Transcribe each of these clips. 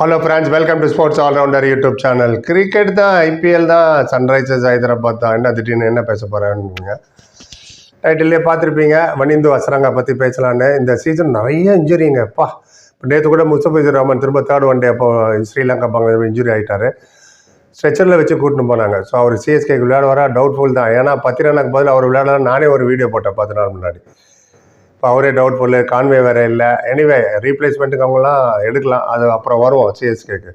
Hello friends welcome to sports allrounder YouTube channel cricket தான் IPL தான் Sunrisers Hyderabad தான். என்ன திடீர்னு என்ன பேச போகிறேன்னு டைட்டிலே பார்த்துருப்பீங்க. வனிந்து வசரங்கா பற்றி பேசலான்னு. இந்த சீசன் நிறைய இன்ஜுரிங்க அப்பா இப்போ நேற்று கூட முஸ்தபிஜுர் ரஹ்மான் திரும்ப தேர்ட் ஒன் டே அப்போ ஸ்ரீலங்கா பங்களாதேஷ் இன்ஜுரி ஆகிட்டார் ஸ்ட்ரெச்சரில் வச்சு கூட்டின்னு போனாங்க. ஸோ அவர் சிஎஸ்கேக்கு விளையாட வர டவுட்ஃபுல் தான். ஏன்னா பத்திரனாக்கு பதில் அவர் விளையாடலாம் நானே ஒரு வீடியோ போட்டேன் பத்து நாள் முன்னாடி. இப்போ அவரே டவுட்ஃபுல்லு கான்வே வேறு இல்லை. எனிவே ரீப்ளேஸ்மெண்ட்டுக்கு அவங்களாம் எடுக்கலாம். அது அப்புறம் வருவோம் சிஎஸ்கேக்கு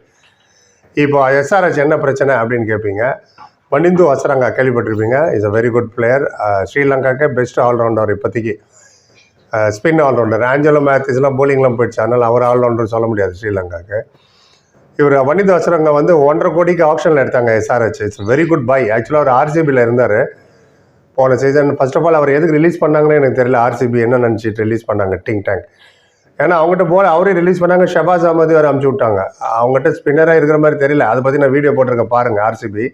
இப்போ எஸ்ஆர்ஹெச் என்ன பிரச்சனை அப்படின்னு கேட்பீங்க மணிந்து வசரங்கா கேள்விப்பட்டிருப்பீங்க. Is a very good player ஸ்ரீலங்காக்கே best allrounder இப்போதைக்கு. ஸ்பின் ஆல்ரவுண்டர் ஆஞ்சலோ மேத்திஸ்லாம் போலிங்லாம் போயிடுச்சு. அதனால் அவர் ஆல்ரவுண்டர் சொல்ல முடியாது ஸ்ரீலங்காக்கு இவர் வனித வசரங்க வந்து ஒன்றரை கோடிக்கு ஆப்ஷனில் எடுத்தாங்க SRH it's very good buy ஆக்சுவலாக அவர் ஆர்சிபியில் இருந்தார். போன சீசன் ஃபர்ஸ்ட் ஆஃப் ஆல் அவர் எதுக்கு ரிலீஸ் பண்ணாங்கன்னு எனக்கு தெரியல. ஆர்சிபி என்ன நினச்சிட்டு ரிலீஸ் பண்ணாங்க? டிங் டேங்க் ஏன்னா அவங்ககிட்ட போல அவரே ரிலீஸ் பண்ணாங்க. ஷபாஸ் அகமது அவர் அமுச்சு விட்டாங்க. அவங்ககிட்ட ஸ்பின்னராக இருக்கிற மாதிரி தெரியல. அதை பற்றி நான் வீடியோ போட்டிருக்கேன். பாருங்கள் ஆர்சிபி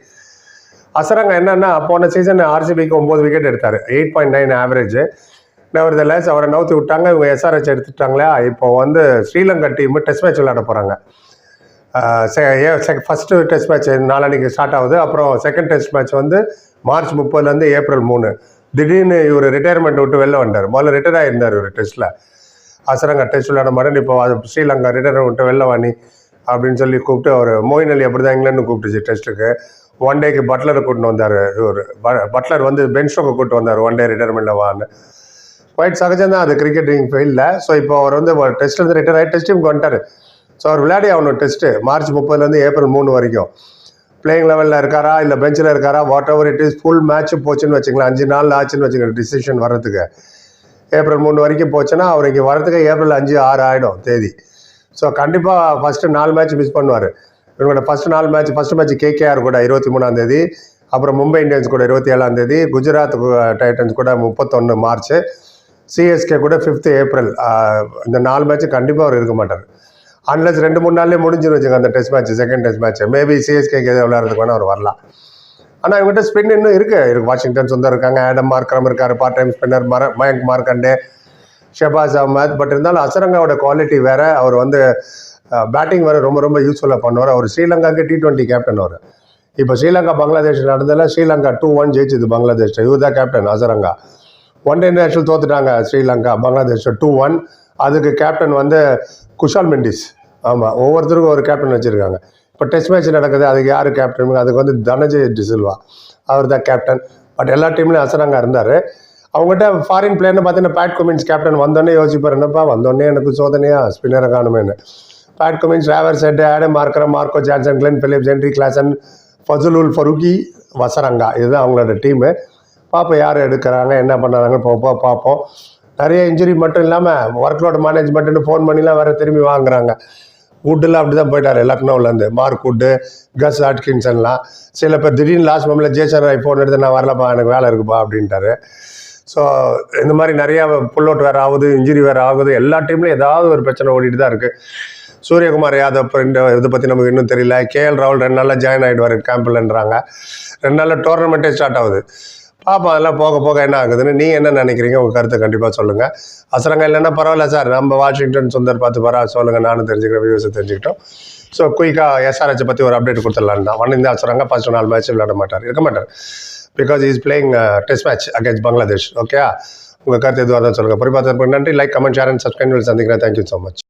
அசரங்க என்னன்னா போன சீசன் ஆர்சிபிக்கு ஒம்பது விக்கெட் எடுத்தார் eight point nine average nevertheless அவரை நவுத்தி விட்டாங்க. இவங்க எஸ்ஆர்ஹெச் எடுத்துட்டாங்களா? இப்போ வந்து ஸ்ரீலங்கா டீம் டெஸ்ட் மேட்ச் விளையாட போகிறாங்க ஃபஸ்ட்டு டெஸ்ட் மேட்ச் நாளான்னைக்கு ஸ்டார்ட் ஆகுது. அப்புறம் செகண்ட் டெஸ்ட் மேட்ச் வந்து மார்ச் முப்பதுலேருந்து ஏப்ரல் மூணு. திடீர்னு இவர் ரிட்டையர்மெண்ட் விட்டு வெளில வந்தார் முதல்ல ரிட்டையர் ஆகியிருந்தார் இவர் டெஸ்ட்டில் அசரங்க டெஸ்ட் விளையாட மாட்டேன் இப்போ அது ஸ்ரீலங்கா ரிட்டையர் விட்டு வெளில வாணி அப்படின்னு சொல்லி கூப்பிட்டு அவர் மோயின் அலி அப்படி தான் இங்கிலாந்து கூப்பிட்டுச்சு டெஸ்ட்டுக்கு. ஒன் டேக்கு பட்லரை கூட்டின்னு வந்தார் இவர். பட்லர் வந்து பென் ஸ்டோக்கை கூப்பிட்டு வந்தார் ஒன் டே ரிட்டையர்மெண்ட்டில் வான்னு. குவைட் சகஜம் தான் அது கிரிக்கெட்டிங் ஃபீல்டில் ஸோ இப்போ அவர் வந்து டெஸ்ட்லேருந்து ரிட்டையர் ஆகி டெஸ்ட் டீமுக்கு வந்துட்டார். ஸோ அவர் விளையாடி ஆகணும் டெஸ்ட்டு மார்ச் முப்பதுலேருந்து ஏப்ரல் மூணு வரைக்கும். பிளேயிங் லெவலில் இருக்காரா? இல்லை பெஞ்சில் இருக்காரா? Whatever it is full match போச்சுன்னு வச்சுக்கலாம் அஞ்சு நாள் ஆச்சுன்னு வச்சுக்கோங்க டிசிஷன் வர்றதுக்கு. ஏப்ரல் மூணு வரைக்கும் போச்சுன்னா அவர் இங்கே வரதுக்கு ஏப்ரல் அஞ்சு ஆறு ஆகிடும் தேதி. ஸோ கண்டிப்பாக ஃபஸ்ட்டு நாலு மேட்ச் மிஸ் பண்ணுவார். இவங்களோட ஃபஸ்ட் நாலு மேட்ச் ஃபஸ்ட்டு மேட்ச் கேகேஆர் கூட இருபத்தி மூணாம் தேதி அப்புறம் மும்பை இந்தியன்ஸ் கூட இருபத்தி ஏழாம் தேதி குஜராத் டைட்டன்ஸ் கூட முப்பத்தொன்று மார்ச் சிஎஸ்கே கூட ஃபிஃப்த்து ஏப்ரல் இந்த நாலு மேட்ச் கண்டிப்பாக அவர் இருக்க மாட்டார். அன்லஸ் ரெண்டு மூணு நாள்லேயே முடிஞ்சுன்னு வச்சுங்க அந்த test match second test match maybe சிஎஸ்கேக்கு எதாவது விளையாடுறதுக்கு வேணால் அவர் வரலாம். ஆனால் இவங்ககிட்ட ஸ்பின் இன்னும் இருக்கு. இருக்கு. வாஷிங்டன் சுந்தர் இருக்காங்க ஆடம் மார்க்கரம் இருக்காரு பார்ட் டைம் ஸ்பின்னர் மர மயங்க் மார்க்கண்டே ஷெபாஸ் அஹமத் பட் இருந்தாலும் அசரங்காவோட குவாலிட்டி வேற. அவர் வந்து பேட்டிங் வேறு ரொம்ப ரொம்ப யூஸ்ஃபுல்லாக பண்ணுவார். அவர் ஸ்ரீலங்காவுக்கு டி டுவெண்ட்டி கேப்டன் அவர். இப்போ ஸ்ரீலங்கா பங்களாதேஷ் நடந்ததில் ஸ்ரீலங்கா டூ ஒன் ஜெயிச்சது பங்களாதேஷ். இவர் தான் captain Hasaranga. One day national தோத்துட்டாங்க Sri Lanka Bangladesh two one அதுக்கு கேப்டன் வந்து குஷால் மெண்டிஸ். ஆமாம் ஒவ்வொருத்தருக்கும் ஒரு கேப்டன் வச்சுருக்காங்க. இப்போ டெஸ்ட் மேட்ச் நடக்குது அதுக்கு யார் கேப்டன் அதுக்கு வந்து தனஜய் டிசில்வா அவர் தான் கேப்டன் பட் எல்லா டீம்லையும் அசரங்கா இருந்தார். அவங்ககிட்ட ஃபாரின் பிளேயர்னு பார்த்தீங்கன்னா பேட் கொமின்ஸ் கேப்டன் வந்தோடனே யோசிப்பார் என்னப்பா வந்தோடனே எனக்கு சோதனையா? ஸ்பின்னரை காணுமேனு பேட் கொமின்ஸ் ரேவர் set Adam Markram Marco Jansen Glenn Phillips Heinrich Klaasen Fazalhaq Farooqi Hasaranga. இதுதான் அவங்களோட டீமு பார்ப்போம் யார் எடுக்கிறாங்க என்ன பண்ணுறாங்க போப்போ பார்ப்போம். நிறைய இன்ஜுரி மட்டும் இல்லாமல் ஒர்க் லோட் மேனேஜ்மெண்ட்டுன்னு ஃபோன் பண்ணிலாம் வேறு திரும்பி வாங்குறாங்க. வுட்டில் அப்படி தான் போயிட்டார். லக்னோவிலேருந்து மார்க் வுட்டு கஸ் ஆட்கின்சன்லாம் சில பேர் திடீர்னு லாஸ்ட் மொமெண்ட்டில் ஜேசன் ராய் ஃபோன் எடுத்து நான் வரலப்பா எனக்கு வேலை இருக்குப்பா அப்படின்ட்டாரு. ஸோ இந்த மாதிரி நிறையா புல்லோட் வேறு ஆகுது இன்ஜுரி வேறு ஆகுது. எல்லா டீம்லையும் ஏதாவது ஒரு பிரச்சனை ஓடிட்டு தான் இருக்குது சூரியகுமார் யாதவ் இப்போ இந்த இதை பற்றி நமக்கு இன்னும் தெரியல. கேஎல் ராகுல் ரெண்டு நாளில் ஜாயின் ஆகிடுவார் கேம்பில்ன்றாங்க ரெண்டு நாளில் டோர்னமெண்ட்டே ஸ்டார்ட் ஆகுது. பார்ப்போம் அதெல்லாம் போக போக என்ன ஆகுதுன்னு நீ என்ன நினைக்கிறீங்க? உங்கள் கருத்தை கண்டிப்பாக சொல்லுங்கள் அசரங்க இல்லைன்னா பரவாயில்ல சார். நம்ம வாஷிங்டன் சுந்தர் பார்த்து பரவ சொல்லுங்கள் நானும் தெரிஞ்சுக்கிறேன் வியூஸை தெரிஞ்சுக்கிட்டோம். ஸோ குயிக்காக எஸ்ஆர்ஹெச் பற்றி ஒரு அப்டேட் கொடுத்துடலான்னு தான். ஒன் இந்த அசரங்க ஃபஸ்ட் நாலு மேட்ச் விளையாட மாட்டார். இருக்க மாட்டார். Because is playing test match against Bangladesh okay உங்கள் கருத்து எதுவாக தான் சொல்லுங்கள் பொறுப்பாக நன்றி like comment share and subscribe சந்திக்கிறேன். Thank you so much